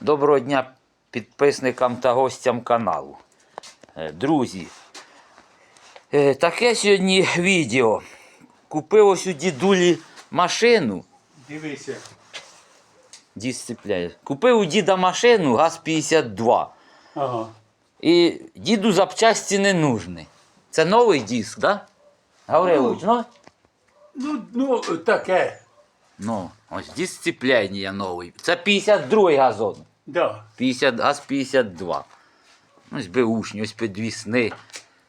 Доброго дня підписникам та гостям каналу. Е, Друзі, е, таке сьогодні відео. Купив ось у дідулі машину. Дивися. Дід сцепляє. Купив у діда машину ГАЗ-52. Ага. І діду запчасті не нужні. Це новий диск, так? Да? Гаврилович, ну? Ну, ну, таке. Ну, ось диск сцепляння новий. Це 52-й газон. Да. 50, ГАЗ 52. Ось беушні, ось підвісни.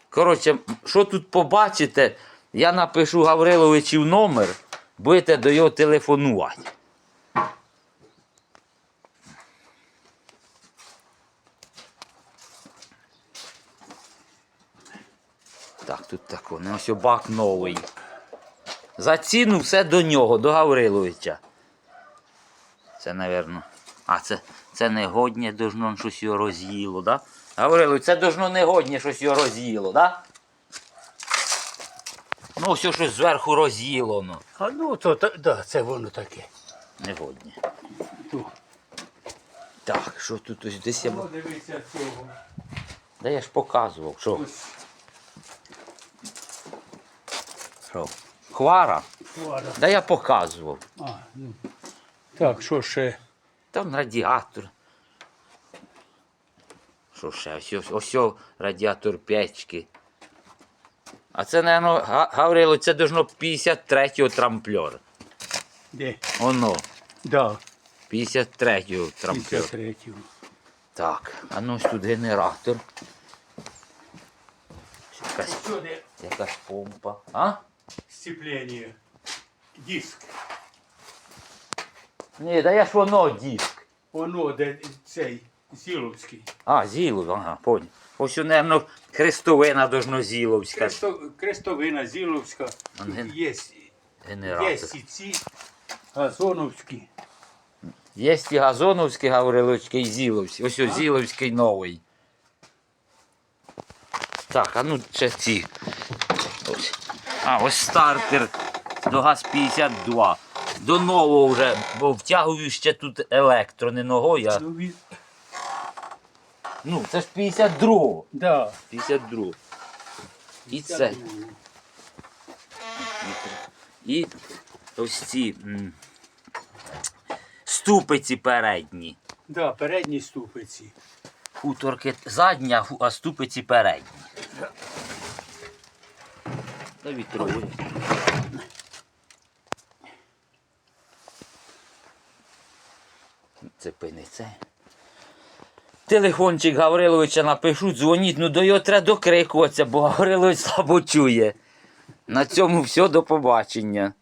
Коротше, що тут побачите, я напишу Гавриловичів номер, будете до його телефонувати. Так, тут тако, не ось бак новий. За ціну все до нього, до Гавриловича. Це, напевно. А, це, це негоднє должно щось його роз'їло, да? Гаврилович, це должно негоднє щось його роз'їло, да? Ну, ось щось зверху роз'їло, ну. А ну, то, та- да, це воно таке. Негоднє. Ту. Так, що тут ось десь я. Ну, дивися цього. Да я ж показував, що. Ось що? Хвара? хвара. Да я показував. А, ну. Так, що ще? Там радіатор. Що ще? Ось, ось, ось радіатор печки. А це, напевно, Гаврило, це должно 53-го трамплер. Де? Воно, Да, 53-го трамплер. 53-го. Так, а ну ось тут генератор. Якась, якась помпа. А? Сцеплення. Диск. Ні, да я ж воно диск. Воно, де цей Зіловський. А, Зілов, ага, понял. Ось, напевно, хрестовина должно Зіловська. Кресто, крестовина Зіловська. Ангел. Є, є Генератор. і ці Газоновські. Є і Газоновський Гавриловський, і Зіловський. Ось ось Зіловський новий. Так, а ну ще ці. А, ось стартер до ГАЗ-52. До нового вже, бо втягую ще тут електро, не ногою, а. Ну, Ну, це ж 52-го. да. 52. І це. І ось ці м, ступиці передні. Да, передні ступиці. Хуторки задня, а ступиці передні. Та вітровий. Це пинице. Телефончик Гавриловича напишу, дзвоніть, ну до його треба докрикуватися, бо Гаврилович слабо чує. На цьому все, до побачення.